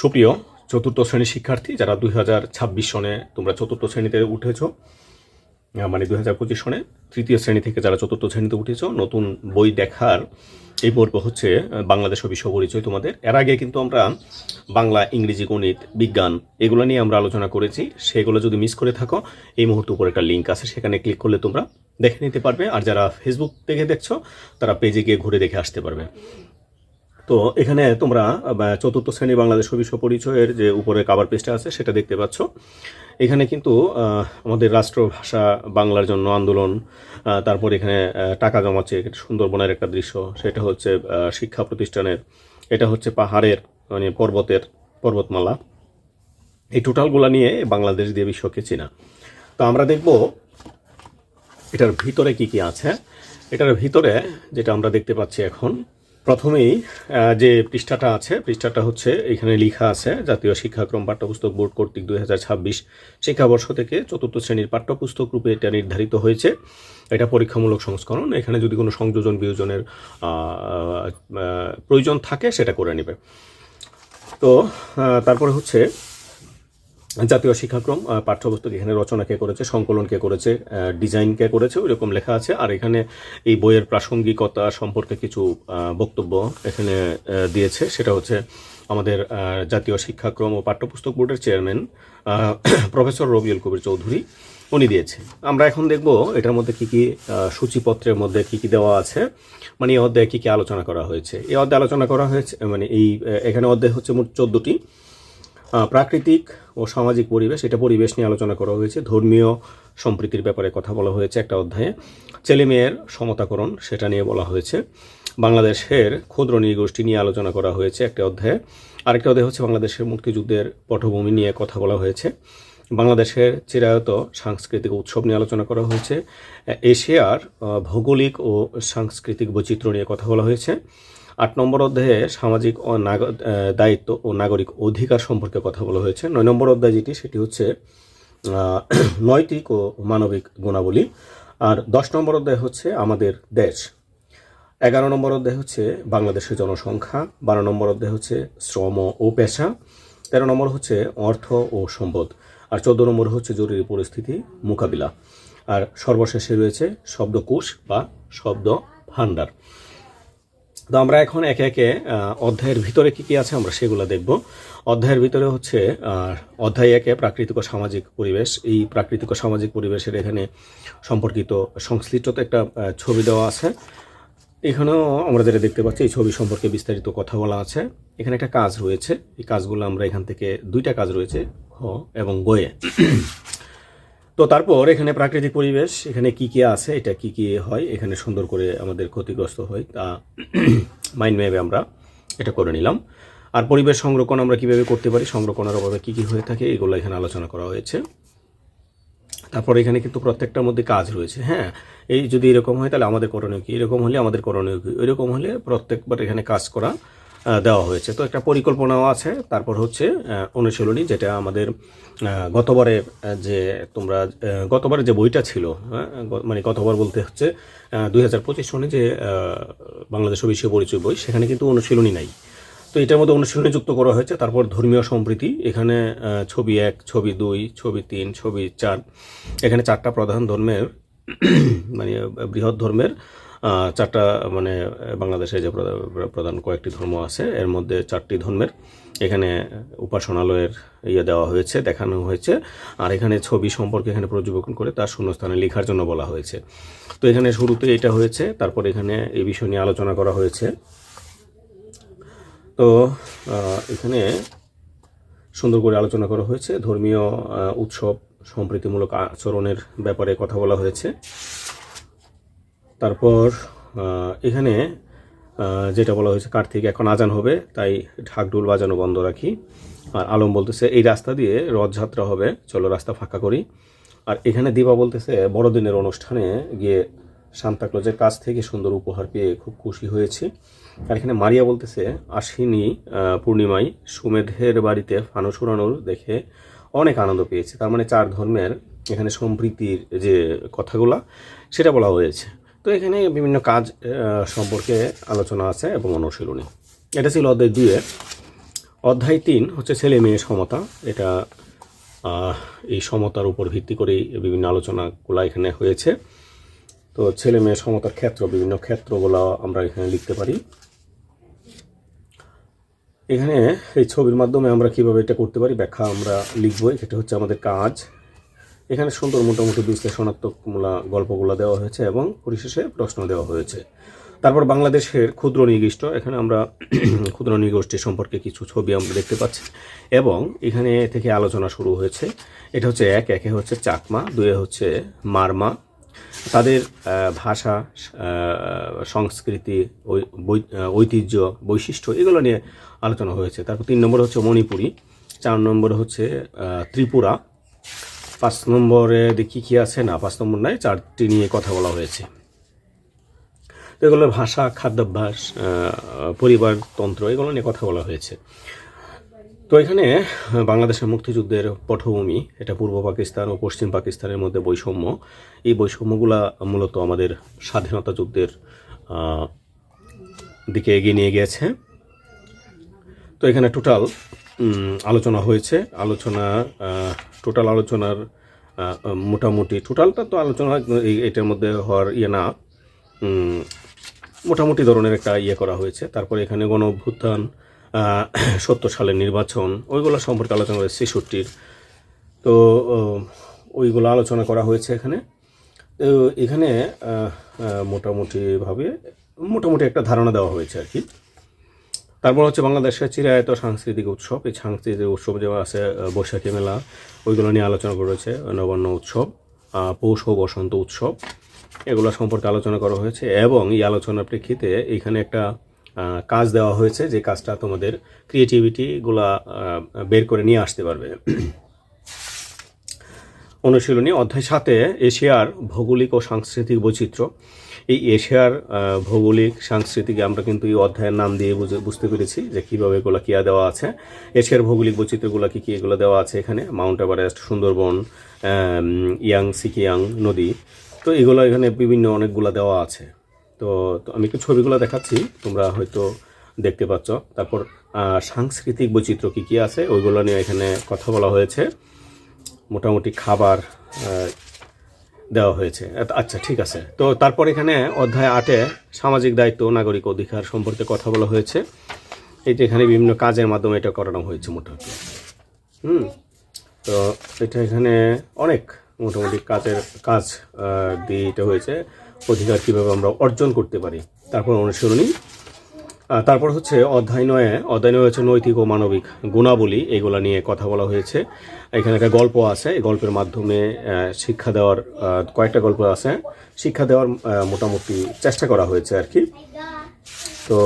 সুপ্রিয় চতুর্থ শ্রেণির শিক্ষার্থী, যারা দুই হাজার ছাব্বিশ সনে তোমরা চতুর্থ শ্রেণীতে উঠেছ মানে দুই হাজার পঁচিশ সনে তৃতীয় শ্রেণি থেকে যারা চতুর্থ শ্রেণীতে উঠেছ, নতুন বই দেখার এই পর্ব হচ্ছে বাংলাদেশ বিশ্ব পরিচয় তোমাদের। এর আগে কিন্তু আমরা বাংলা, ইংরেজি, গণিত, বিজ্ঞান এগুলো নিয়ে আমরা আলোচনা করেছি। সেগুলো যদি মিস করে থাকো, এই মুহূর্তে উপরে একটা লিঙ্ক আছে, সেখানে ক্লিক করলে তোমরা দেখে নিতে পারবে। আর যারা ফেসবুক থেকে দেখছ, তারা পেজে গিয়ে ঘুরে দেখে আসতে পারবে। তো এখানে তোমরা চতুর্থ শ্রেণি বাংলাদেশ বিশ্ব পরিচয়ের যে উপরে কাবার পেজটা আছে, সেটা দেখতে পাচ্ছ। এখানে কিন্তু আমাদের রাষ্ট্রভাষা, বাংলার জন্য আন্দোলন তারপর এখানে টাকা জমাচ্ছে সুন্দরবনের একটা দৃশ্য, সেটা হচ্ছে শিক্ষা প্রতিষ্ঠানের, এটা হচ্ছে পাহাড়ের মানে পর্বতের পর্বতমালা। এই টোটালগুলা নিয়ে বাংলাদেশ দিয়ে বিশ্বকে চেনা। তো আমরা দেখব, এটার ভিতরে কি কি আছে। এটার ভিতরে, যেটা আমরা দেখতে পাচ্ছি এখন প্রথমেই যে পৃষ্ঠাটা আছে, পৃষ্ঠাটা হচ্ছে এখানে লেখা আছে, জাতীয় শিক্ষাক্রম পাঠ্যপুস্তক বোর্ড কর্তৃক দুই হাজার ছাব্বিশ শিক্ষাবর্ষ থেকে চতুর্থ শ্রেণির পাঠ্যপুস্তক রূপে এটা নির্ধারিত হয়েছে। এটা পরীক্ষামূলক সংস্করণ, এখানে যদি কোনো সংযোজন বিয়োজনের প্রয়োজন থাকে, সেটা করে নেবে। তো তারপরে হচ্ছে জাতীয় শিক্ষাক্রম পাঠ্যপুস্তক এখানে রচনা কে করেছে, সংকলন কে করেছে ডিজাইন কে করেছে, ওইরকম লেখা আছে। আর এখানে এই বইয়ের প্রাসঙ্গিকতা সম্পর্কে কিছু বক্তব্য এখানে দিয়েছে। সেটা হচ্ছে আমাদের জাতীয় শিক্ষাক্রম ও পাঠ্যপুস্তক বোর্ডের চেয়ারম্যান প্রফেসর রবিউল কবির চৌধুরী উনি দিয়েছে আমরা এখন দেখব এটার মধ্যে কি কি সূচিপত্রের মধ্যে কি কি দেওয়া আছে। মানে এই অধ্যায়ে কী কী আলোচনা করা হয়েছে। এই অধ্যায়ে আলোচনা করা হয়েছে মানে এই এখানে অধ্যায় হচ্ছে মোট চোদ্দটি। প্রাকৃতিক ও সামাজিক পরিবেশ, এটা পরিবেশ নিয়ে আলোচনা করা হয়েছে। ধর্মীয় সম্প্রীতির ব্যাপারে কথা বলা হয়েছে একটা অধ্যায়ে। ছেলে মেয়ের সমতাকরণ, সেটা নিয়ে বলা হয়েছে। বাংলাদেশের ক্ষুদ্র নৃগোষ্ঠী নিয়ে আলোচনা করা হয়েছে একটা অধ্যায়ে। আরেকটা অধ্যায় হচ্ছে বাংলাদেশের মুক্তিযুদ্ধের পটভূমি নিয়ে কথা বলা হয়েছে। বাংলাদেশের চিরায়ত সাংস্কৃতিক উৎসব নিয়ে আলোচনা করা হয়েছে। এশিয়ার ভৌগোলিক ও সাংস্কৃতিক বৈচিত্র্য নিয়ে কথা বলা হয়েছে। আট নম্বর অধ্যায়ে সামাজিক ও দায়িত্ব ও নাগরিক অধিকার সম্পর্কে কথা বলা হয়েছে। নয় নম্বর অধ্যায় যেটি, সেটি হচ্ছে নৈতিক ও মানবিক গুণাবলী। আর দশ নম্বর অধ্যায় হচ্ছে আমাদের দেশ। এগারো নম্বর অধ্যায় হচ্ছে বাংলাদেশের জনসংখ্যা। বারো নম্বর অধ্যায় হচ্ছে শ্রম ও পেশা। তেরো নম্বর হচ্ছে অর্থ ও সম্পদ। আর চোদ্দ নম্বর হচ্ছে জরুরি পরিস্থিতি মোকাবিলা। আর সর্বশেষে রয়েছে শব্দকোষ বা শব্দ ভাণ্ডার তো আমরা এখন একে একে অধ্যায়ের ভিতরে কি কি আছে আমরা সেগুলো দেখব। অধ্যায়ের ভিতরে হচ্ছে অধ্যায় একে প্রাকৃতিক ও সামাজিক পরিবেশ। এই প্রাকৃতিক ও সামাজিক পরিবেশের এখানে সম্পর্কিত সংশ্লিষ্ট একটা ছবি দেওয়া আছে। এখানেও আমরা যেটা দেখতে পাচ্ছি, এই ছবি সম্পর্কে বিস্তারিত কথা বলা আছে। এখানে একটা কাজ রয়েছে। এই কাজগুলো আমরা এখান থেকে, দুইটা কাজ রয়েছে খ এবং গয়ে। তো তারপর এখানে প্রাকৃতিক পরিবেশ, এখানে কি কি আছে, এটা কি কি হয়, এখানে সুন্দর করে আমাদের ক্ষতিগ্রস্ত হয়, তা মাইন্ড ম্যাপে আমরা এটা করে নিলাম। আর পরিবেশ সংরক্ষণ আমরা কীভাবে করতে পারি, সংরক্ষণের অভাবে কি কি হয়ে থাকে, এগুলো এখানে আলোচনা করা হয়েছে। তারপর এখানে কিন্তু প্রত্যেকটার মধ্যে কাজ রয়েছে হ্যাঁ। এই যদি এরকম হয় তাহলে আমাদের করণীয় কি? এরকম হলে আমাদের করণীয় কি? এরকম হলে প্রত্যেকবার এখানে কাজ করা দেওয়া হয়েছে। তো একটা পরিকল্পনাও আছে। তারপর হচ্ছে অনুশীলনী যেটা আমাদের গতবারে যে তোমরা গতবারে যে বইটা ছিল হ্যাঁ, মানে গতবার বলতে হচ্ছে দুই হাজার পঁচিশ সনে যে বাংলাদেশ বিশ্ব পরিচয় বই সেখানে কিন্তু অনুশীলনী নাই। তো এটার মধ্যে অনুশীলনী যুক্ত করা হয়েছে। তারপর ধর্মীয় সম্প্রীতি এখানে ছবি এক ছবি দুই ছবি তিন ছবি চার এখানে চারটা প্রধান ধর্মের মানে বৃহৎ ধর্মের চারটা মানে বাংলাদেশে যে প্রধা- প্রধান কয়েকটি ধর্ম আছে, এর মধ্যে চারটি ধর্মের। এখানে উপাসনালয়ের ইয়ে দেওয়া হয়েছে, দেখানো হয়েছে। আর এখানে ছবি সম্পর্কে এখানে পর্যবেক্ষণ করে তার শূন্যস্থানে লেখার জন্য বলা হয়েছে। তো এখানে শুরুতে এটা হয়েছে, তারপর এখানে এই বিষয় নিয়ে আলোচনা করা হয়েছে। তো এখানে সুন্দর করে আলোচনা করা হয়েছে। ধর্মীয় উৎসব সম্প্রীতিমূলক আচরণের ব্যাপারে কথা বলা হয়েছে। তারপর এখানে যেটা বলা হয়েছে কার্তিক, এখন আজান হবে, তাই ঢাকঢোল বাজানো বন্ধ রাখি। আর আলম বলতেছে, এই রাস্তা দিয়ে রথযাত্রা হবে, চলো রাস্তা ফাঁকা করি। আর এখানে দিবা বলতেছে, বড়দিনের অনুষ্ঠানে গিয়ে সান্তাক্লজের কাছ থেকে সুন্দর উপহার পেয়ে খুব খুশি হয়েছি। আর এখানে মারিয়া বলতেছে আশ্বিনী পূর্ণিমায়, সুমেধের বাড়িতে ফানুস উড়ানোর দেখে অনেক আনন্দ পেয়েছে। তার মানে চার ধর্মের এখানে সম্প্রীতির যে কথাগুলা, সেটা বলা হয়েছে। তো এখানে বিভিন্ন কাজ সম্পর্কে আলোচনা আছে এবং অনুশীলনী। এটা ছিল অধ্যায় দুয়ে অধ্যায় তিন হচ্ছে ছেলে মেয়ে সমতা। এটা এই সমতার উপর ভিত্তি করেই বিভিন্ন আলোচনাগুলো এখানে হয়েছে। তো ছেলে মেয়ে সমতার ক্ষেত্র, বিভিন্ন ক্ষেত্রগুলো আমরা এখানে লিখতে পারি। এখানে এই ছবির মাধ্যমে আমরা কীভাবে এটা করতে পারি, ব্যাখ্যা আমরা লিখব। এটা হচ্ছে আমাদের কাজ। এখানে সুন্দর মোটামুটি বিশ্লেষণাত্মকমূলা গল্পগুলো দেওয়া হয়েছে এবং পরিশেষে প্রশ্ন দেওয়া হয়েছে। তারপর বাংলাদেশের ক্ষুদ্র নিগোষ্ঠ এখানে আমরা ক্ষুদ্র নিগোষ্ঠী সম্পর্কে কিছু ছবি আমরা দেখতে পাচ্ছি। এবং এখানে থেকে আলোচনা শুরু হয়েছে। এটা হচ্ছে এক, একে হচ্ছে চাকমা, দুয়ে হচ্ছে মারমা। তাদের ভাষা সংস্কৃতি ঐতিহ্য, বৈশিষ্ট্য এগুলো নিয়ে আলোচনা হয়েছে। তারপর তিন নম্বর হচ্ছে মণিপুরি, চার নম্বর হচ্ছে ত্রিপুরা পাঁচ নম্বরে দেখি কি আছে। না পাঁচ নম্বর নয় চারটি নিয়ে কথা বলা হয়েছে। তো এগুলোর ভাষা খাদ্যাভ্যাস আহ, পরিবারতন্ত্র এগুলো নিয়ে কথা বলা হয়েছে। তো এখানে বাংলাদেশের মুক্তিযুদ্ধের পটভূমি এটা পূর্ব পাকিস্তান ও পশ্চিম পাকিস্তানের মধ্যে বৈষম্য। এই বৈষম্যগুলা মূলত আমাদের স্বাধীনতা যুদ্ধের দিকে এগিয়ে নিয়ে গিয়েছে। তো এখানে টোটাল আলোচনা হয়েছে। আলোচনা টোটাল আলোচনার মোটামুটি, টোটালটা তো আলোচনা এই- এটার মধ্যে হওয়ার ইয়ে না। মোটামুটি ধরনের একটা ইয়ে করা হয়েছে। তারপরে এখানে গণ অভ্যুত্থান সত্তর সালের নির্বাচন, ওইগুলো সম্পর্কে আলোচনা হয়েছে ছেষট্টির। তো ওইগুলো আলোচনা করা হয়েছে এখানে। তো, এখানে মোটামুটিভাবে, মোটামুটি একটা ধারণা দেওয়া হয়েছে আর কি। তারপর হচ্ছে বাংলাদেশের চিরায়ত সাংস্কৃতিক উৎসব। এই সাংস্কৃতিক উৎসব যেমন আছে বৈশাখী মেলা, ওইগুলো নিয়ে আলোচনা করেছে নবান্ন উৎসব পৌষ ও বসন্ত উৎসব। এগুলো সম্পর্কে আলোচনা করা হয়েছে এবং এই আলোচনার প্রেক্ষিতে এখানে একটা কাজ দেওয়া হয়েছে যে কাজটা তোমাদের ক্রিয়েটিভিটিগুলা বের করে নিয়ে আসতে পারবে। অনুশীলনী অধ্যায় সাথে এশিয়ার ভৌগোলিক ও সাংস্কৃতিক বৈচিত্র্য। এই এশিয়ার ভৌগোলিক, সাংস্কৃতিকে, আমরা কিন্তু এই অধ্যায়ের নাম দিয়ে বুঝে- বুঝতে পেরেছি যে কীভাবে এগুলো কী দেওয়া আছে। এশিয়ার ভৌগোলিক বৈচিত্র্যগুলো কী কী এগুলো দেওয়া আছে এখানে? Mount Everest, Sundarban young, Sikiang নদী। তো এগুলো এখানে বিভিন্ন অনেকগুলো দেওয়া আছে। তো আমি একটু ছবিগুলো দেখাচ্ছি, তোমরা হয়তো দেখতে পাচ্ছ। তারপর সাংস্কৃতিক বৈচিত্র্য কী কী আছে, ওইগুলো নিয়ে এখানে কথা বলা হয়েছে। মোটামুটি খাবার দেওয়া হয়েছে। আচ্ছা ঠিক আছে। তো তারপর এখানে অধ্যায় আটে সামাজিক দায়িত্ব, নাগরিক অধিকার সম্পর্কে কথা বলা হয়েছে। এটা এখানে বিভিন্ন কাজের মাধ্যমে এটা করানো হয়েছে মোটামুটি। হুম? তো এটা এখানে অনেক মোটামুটি কাজের কাজ দিয়ে এটা হয়েছে। অধিকার কীভাবে আমরা অর্জন করতে পারি, তারপর অনুসরণী তারপর হচ্ছে অধ্যায় নয়ে, অধ্যায় নয় হচ্ছে নৈতিক ও মানবিক গুণাবলী, এগুলা নিয়ে কথা বলা হয়েছে। এখানে একটা গল্প আছে, এই গল্পের মাধ্যমে শিক্ষা দেওয়ার কয়েকটা গল্প আছে। শিক্ষা দেওয়ার মোটামুটি চেষ্টা করা হয়েছে আর কি। তো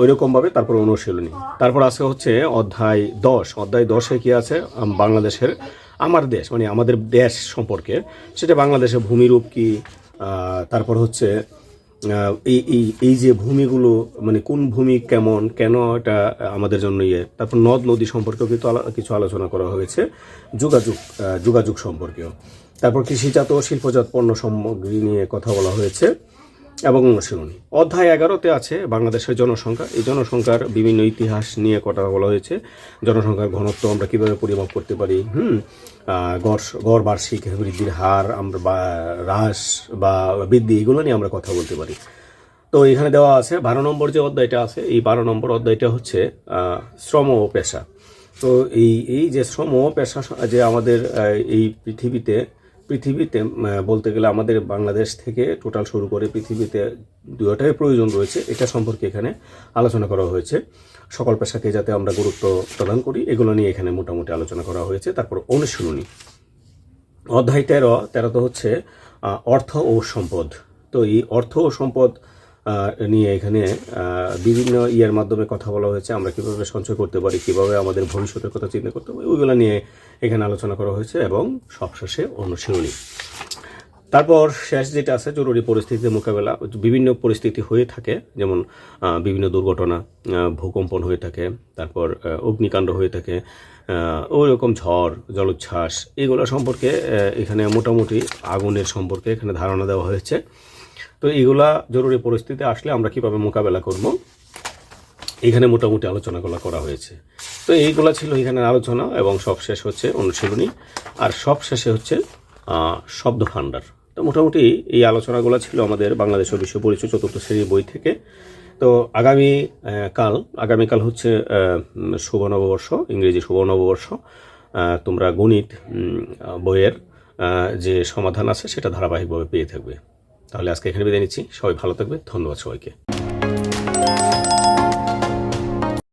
ওইরকমভাবে তারপর অনুশীলনী। তারপর আছে হচ্ছে অধ্যায় দশ। অধ্যায় দশে কি আছে? বাংলাদেশের, আমার দেশ মানে আমাদের দেশ সম্পর্কে। সেটা বাংলাদেশের ভূমিরূপ কি? তারপর হচ্ছে এই এই এই যে ভূমিগুলো মানে কোন ভূমি কেমন, কেন এটা আমাদের জন্য ইয়ে? তারপর নদ নদী সম্পর্কেও কিন্তু কিছু আলোচনা করা হয়েছে, যোগাযোগ যোগাযোগ সম্পর্কেও। তারপর কৃষিজাত ও শিল্পজাত পণ্য সামগ্রী নিয়ে কথা বলা হয়েছে। এবং অনুশীলনী অধ্যায় এগারোতে আছে বাংলাদেশের জনসংখ্যা। এই জনসংখ্যার বিভিন্ন ইতিহাস নিয়ে কথা বলা হয়েছে। জনসংখ্যার ঘনত্ব আমরা কীভাবে পরিমাপ করতে পারি, হুম? গড় গড় বার্ষিক বৃদ্ধির হার, আমরা বা, হ্রাস বা বৃদ্ধি, এগুলো নিয়ে আমরা কথা বলতে পারি। তো এখানে দেওয়া আছে বারো নম্বর যে অধ্যায়টা আছে, এই বারো নম্বর অধ্যায়টা হচ্ছে শ্রম ও পেশা। তো এই এই যে শ্রম ও পেশা, যে আমাদের এই পৃথিবীতে পৃথিবীতে বলতে গেলে আমাদের বাংলাদেশ থেকে টোটাল শুরু করে পৃথিবীতে দুটাই প্রয়োজন রয়েছে, এটা সম্পর্কে এখানে আলোচনা করা হয়েছে। সকল পেশাকে যাতে আমরা গুরুত্ব প্রদান করি, এগুলো নিয়ে এখানে মোটামুটি আলোচনা করা হয়েছে। তারপর অনুশীলনী। অধ্যায় তেরো তেরো তো হচ্ছে অর্থ ও সম্পদ। তো এই অর্থ ও সম্পদ নিয়ে এখানে বিভিন্ন ইয়ের মাধ্যমে কথা বলা হয়েছে, আমরা কীভাবে সঞ্চয় করতে পারি, কীভাবে আমাদের ভবিষ্যতের কথা চিন্তা করতে পারি ওইগুলো নিয়ে এখানে আলোচনা করা হয়েছে এবং সবশেষে অনুশীলনী তারপর শেষ যেটা আছে, জরুরি পরিস্থিতির মোকাবেলা, বিভিন্ন পরিস্থিতি হয়ে থাকে, যেমন বিভিন্ন দুর্ঘটনা ভূকম্পন হয়ে থাকে, তারপর অগ্নিকাণ্ড হয়ে থাকে ওই রকম ঝড়, জলোচ্ছ্বাস, এগুলো সম্পর্কে এখানে মোটামুটি আগুনের সম্পর্কে এখানে ধারণা দেওয়া হয়েছে। তো এগুলা জরুরি পরিস্থিতি আসলে আমরা কীভাবে মোকাবেলা করব? এখানে মোটামুটি আলোচনাগুলো করা হয়েছে। তো এইগুলো ছিল এখানে আলোচনা এবং সব শেষ হচ্ছে অনুশীলনী। আর সব শেষে হচ্ছে শব্দ ভাণ্ডার। তো মোটামুটি এই আলোচনাগুলো ছিল আমাদের বাংলাদেশের বিশ্ব পরিচয় চতুর্থ শ্রেণির বই থেকে। তো আগামী কাল, আগামীকাল হচ্ছে শুভ নববর্ষ, ইংরেজি শুভ নববর্ষ। তোমরা গণিত বইয়ের যে সমাধান আছে সেটা ধারাবাহিকভাবে পেয়ে থাকবে। তাহলে আজকে এখানে বিদায় নিচ্ছি। সবাই ভালো থাকবে ধন্যবাদ সবাইকে।